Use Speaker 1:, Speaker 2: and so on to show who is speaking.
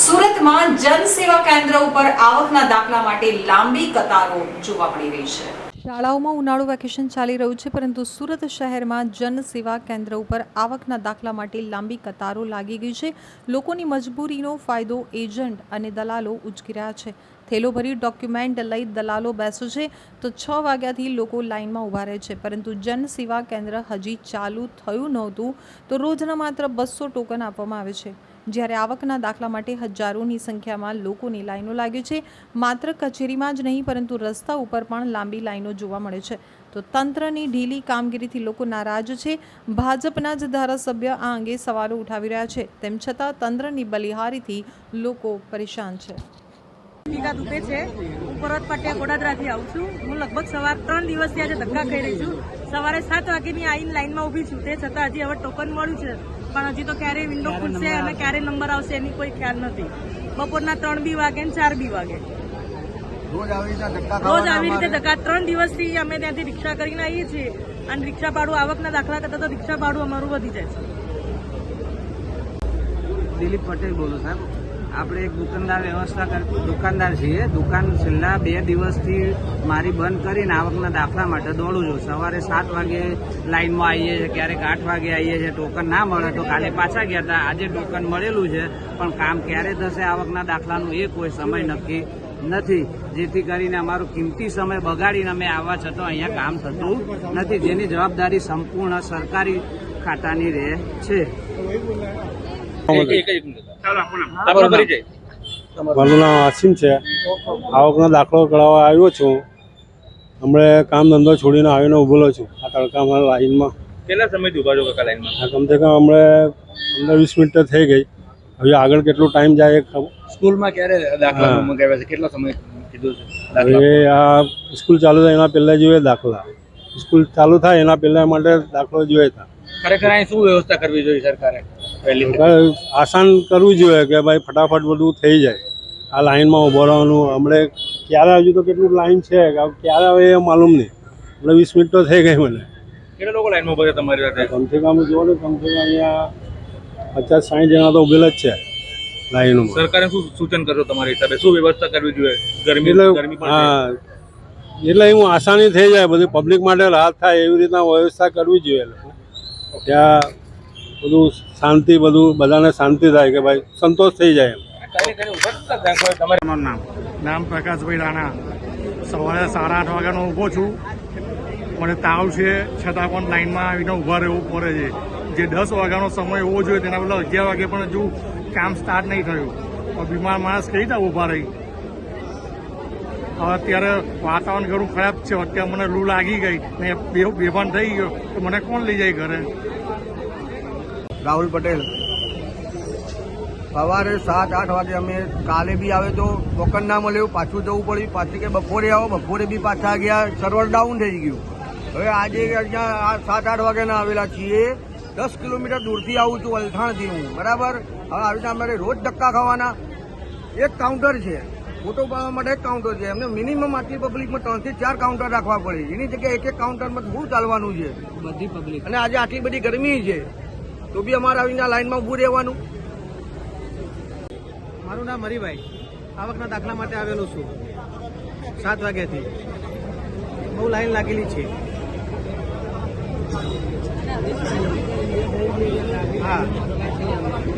Speaker 1: સુરતમાં જન સેવા કેન્દ્ર ઉપર આવકના દાખલા માટે લાંબી કતારો જોવા મળી રહી છે. શાળાઓમાં ઉનાળુ વેકેશન ચાલી રહ્યું છે, પરંતુ સુરત શહેરમાં જન સેવા કેન્દ્ર ઉપર આવકના દાખલા માટે લાંબી કતારો લાગી ગઈ છે. લોકોની મજબૂરીનો ફાયદો એજન્ટ અને દલાલો ઉચકી રહ્યા છે. થેલો ભરી ડોક્યુમેન્ટ લઈ દલાલો બેસે છે, તો છ વાગ્યાથી લોકો લાઇનમાં ઊભા રહે છે, પરંતુ જન સેવા કેન્દ્ર હજી ચાલુ થયું નહોતું, તો રોજના માત્ર બસો ટોકન આપવામાં આવે છે. જ્યારે આવકના દાખલા માટે હજારોની સંખ્યામાં લોકોની લાઈનો લાગી છે. માત્ર કચેરીમાં જ નહીં, પરંતુ રસ્તા ઉપર પણ લાંબી લાઈનો જોવા મળે છે. તો તંત્રની ઢીલી કામગીરીથી લોકો નારાજ છે. ભાજપના જ ધારાસભ્ય આ અંગે સવાલો ઉઠાવી રહ્યા છે. તેમ છતાં તંત્રની બલિહારીથી લોકો પરેશાન છે.
Speaker 2: દુખે છે હું પર્વત પાટિયા ગોડાદરાથી આવું છું. હું લગભગ સવાર ત્રણ દિવસથી આજે ધક્કા ખાઈ રહી છું. સવારે સાત વાગ્યાની આવીને લાઈનમાં ઊભી છું. તે છતાં હજી હવે ટોકન મળ્યું છે. પણ હજી તો ક્યારે વિન્ડો ખુલશે અને ક્યારે નંબર આવશે એની કોઈ ખ્યાલ નથી. બપોરના ત્રણ બી વાગે ને ચાર બી વાગે.
Speaker 3: રોજ આવી રીતે ધક્કા.
Speaker 2: ત્રણ દિવસથી અમે ત્યાંથી રિક્ષા કરીને આવીએ છીએ અને રિક્ષા ભાડું આવકના દાખલા કરતાં તો રિક્ષા ભાડું અમારું વધી જાય છે.
Speaker 4: દિલીપ પટેલ બોલું સાહેબ. આપણે એક દુકાનદાર વ્યવસ્થા કર, દુકાનદાર છીએ. દુકાન છેલ્લા બે દિવસથી મારી બંધ કરીને આવકના દાખલા માટે દોડું છું. સવારે સાત વાગે લાઇનમાં આવીએ છીએ, ક્યારેક આઠ વાગે આવીએ છીએ. ટોકન ના મળે તો કાલે પાછા ગયા હતા. આજે ટોકન મળેલું છે, પણ કામ ક્યારે થશે આવકના દાખલાનું એ કોઈ સમય નક્કી નથી. જેથી કરીને અમારો કિંમતી સમય બગાડીને અમે આવવા છતાં અહીંયા કામ થતું નથી. જેની જવાબદારી સંપૂર્ણ સરકારી ખાતાની રહે છે.
Speaker 5: મારું નામ આસિમ છે. આવકનો દાખલો કરાવવા આવ્યો છું. હમણાં કામ ધંધો છોડીને આવીને ઉભેલો છું. આ તડકામાં લાઈનમાં.
Speaker 6: કેટલા સમયથી ઊભા છો કાકા લાઈનમાં?
Speaker 5: આ કમસે કમ હમણે પંદર વીસ મિનિટ તો થઈ ગઈ. હવે આગળ કેટલો ટાઈમ જાય એ ખબર.
Speaker 6: સ્કૂલમાં ક્યારે દાખલા. મંગાવ્યા છે? કેટલો સમય કીધું છે
Speaker 5: હવે આ સ્કૂલ ચાલુ થાય એના પહેલાં જોઈએ દાખલા. સ્કૂલ ચાલુ થાય એના પહેલાં માટે દાખલો જોઈએ હતા
Speaker 6: ખરેખર અહીં શું વ્યવસ્થા કરવી જોઈએ સરકારે? પહેલી
Speaker 5: આસાન કરવું જોઈએ કે ભાઈ ફટાફટ બધું થઈ જાય. આ લાઈનમાં ઊભો રહેવાનું. હમણે ક્યારે હજુ તો કેટલું લાઈન છે ક્યારે આવે એ માલુમ નહીં. એટલે વીસ મિનિટ તો થઈ ગઈ મને.
Speaker 6: કેટલા લોકો લાઈનમાં ઊભા તમારી સાથે?
Speaker 5: કમસે કમ જુઓ ને કમસે કમ અહીંયા પચાસ સાઠ જણા તો ઉભેલા જ છે લાઈનમાં.
Speaker 6: સરકારે શું સૂચન કરશો તમારી હિસાબે? શું વ્યવસ્થા કરવી જોઈએ? ગરમી ગરમી
Speaker 5: હા. એટલે એવું આસાની થઈ જાય. બધી પબ્લિક માટે રાહત થાય એવી રીતના વ્યવસ્થા કરવી જોઈએ ત્યાં બધું શાંતિ, બધું બધાને શાંતિ થાય કે ભાઈ સંતોષ થઈ જાય
Speaker 7: નામ. નામ પ્રકાશભાઈ રાણા. સવારે સાડા આઠ વાગ્યાનો ઊભો છું. મને તાવ છે, છતાં પણ લાઈનમાં આવીને ઊભા રહેવું પડે છે. જે દસ વાગ્યાનો સમય હોવો જોઈએ, તેના બદલે અગિયાર વાગે પણ હજુ કામ સ્ટાર્ટ નહીં થયું. પણ બીમાર માણસ કઈ રીતે ઊભા રહી? હવે અત્યારે વાતાવરણ ઘણું ખરાબ છે. અત્યારે મને લૂ લાગી ગઈ. ને બેભાન થઈ ગયો. તો મને કોણ લઈ જાય ઘરે?
Speaker 3: રાહુલ પટેલ. સવારે સાત આઠ વાગે અમે કાલે બી આવે તો ટોકન ના મળ્યું પાછું જવું પડ્યું. પાછી કે બપોરે આવો બપોરે બી પાછા ગયા સર્વર ડાઉન થઈ ગયું. હવે આજે અહીંયા આ સાત આઠ વાગ્યાના આવેલા છીએ. દસ કિલોમીટર દૂરથી આવું છું વલથાણથી હું. બરાબર? હવે આવી રીતે અમારે રોજ ધક્કા ખાવાના. એક કાઉન્ટર છે. ફોટો પાડવા માટે એક કાઉન્ટર છે. એમને મિનિમમ આટલી પબ્લિકમાં ત્રણથી ચાર કાઉન્ટર રાખવા પડે. એની જગ્યાએ એક એક કાઉન્ટરમાં શું ચાલવાનું છે?
Speaker 4: બધી પબ્લિક
Speaker 3: અને આજે આટલી બધી ગરમી છે. તો બી અમારે આવીને લાઈનમાં ઊભું રહેવાનું.
Speaker 8: મારું નામ હરિભાઈ. આવકના દાખલા માટે આવેલો છું. સાત વાગ્યાથી. બહુ લાઈન લાગેલી છે. હા.